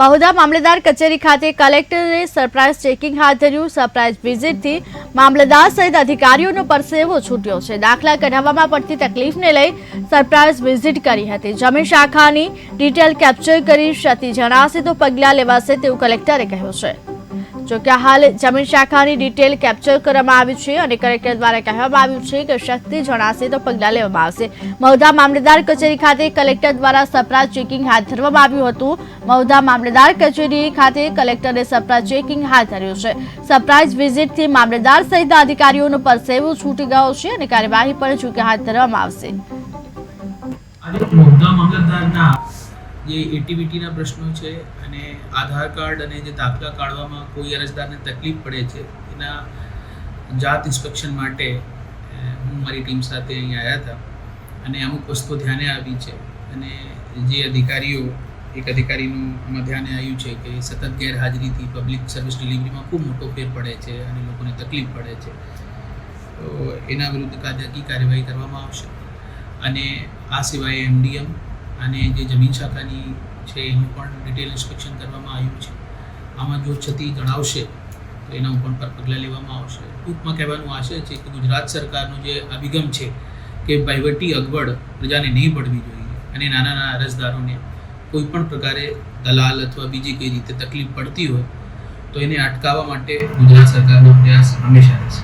બહુધા મામલેદાર કચેરી ખાતે કલેક્ટરે સરપ્રાઇઝ ચેકિંગ હાથ ધર્યું. સરપ્રાઇઝ વિઝિટથી મામલતદાર સહિત અધિકારીઓનો પરસેવો છૂટ્યો છે. દાખલા કઢાવવામાં પડતી તકલીફને લઈ સરપ્રાઇઝ વિઝિટ કરી હતી. જમીન શાખાની ડિટેલ કેપ્ચર કરી ક્ષતિ જણાશે તો પગલાં લેવાશે તેવું કલેક્ટરે કહ્યું છે. જોકે હાલ જમીન શાખાની ડિટેલ કેપ્ચર કરવામાં આવી છે અને કલેક્ટર દ્વારા કહેવામાં આવ્યું છે કે શક્તિ જણાશે તો પગલાં લેવામાં આવશે. મહુધા મામલેદાર કચેરી ખાતે કલેક્ટર દ્વારા સપરા ચેકિંગ હાથ ધરવામાં આવ્યું હતું. મહુધા મામલેદાર કચેરી ખાતે કલેક્ટરે સપરા ચેકિંગ હાથ ધર્યું છે. સરપ્રાઇઝ વિઝિટથી મામલેદાર સહિત અધિકારીઓનો પરસેવો છૂટી ગયો છે અને કાર્યવાહી પણ ચૂકે હાથ ધરવામાં આવશે. જે એટીવીટીના પ્રશ્નો છે અને આધાર કાર્ડ અને જે દાખલા કાઢવામાં કોઈ અરજદારને તકલીફ પડે છે, એના જાત ઇન્સ્પેક્શન માટે હું મારી ટીમ સાથે અહીં આવ્યા હતા. અને અમુક વસ્તુઓ ધ્યાને આવી છે. અને જે અધિકારીઓ, એક અધિકારીનું આમાં ધ્યાને આવ્યું છે કે સતત ગેરહાજરીથી પબ્લિક સર્વિસ ડિલિવરીમાં ખૂબ મોટો ફેર પડે છે અને લોકોને તકલીફ પડે છે. તો એના વિરુદ્ધ કાયદાકીય કાર્યવાહી કરવામાં આવશે. અને આ સિવાય એમડીએમ અને જે જમીન શાખાની છે, એનું પણ ડિટેલ ઇન્સ્પેક્શન કરવામાં આવ્યું છે. આમાં જો ક્ષતિ જણાવશે, તો એના ઉપર પર પગલાં લેવામાં આવશે. ટૂંકમાં કહેવાનું આશય છે કે ગુજરાત સરકારનો જે અભિગમ છે કે વહીવટી અગવડ પ્રજાને નહીં પડવી જોઈએ અને નાના નાના અરજદારોને કોઈ પણ પ્રકારે દલાલ અથવા બીજી કઈ રીતે તકલીફ પડતી હોય, તો એને અટકાવવા માટે ગુજરાત સરકારનો પ્રયાસ હંમેશા રહેશે.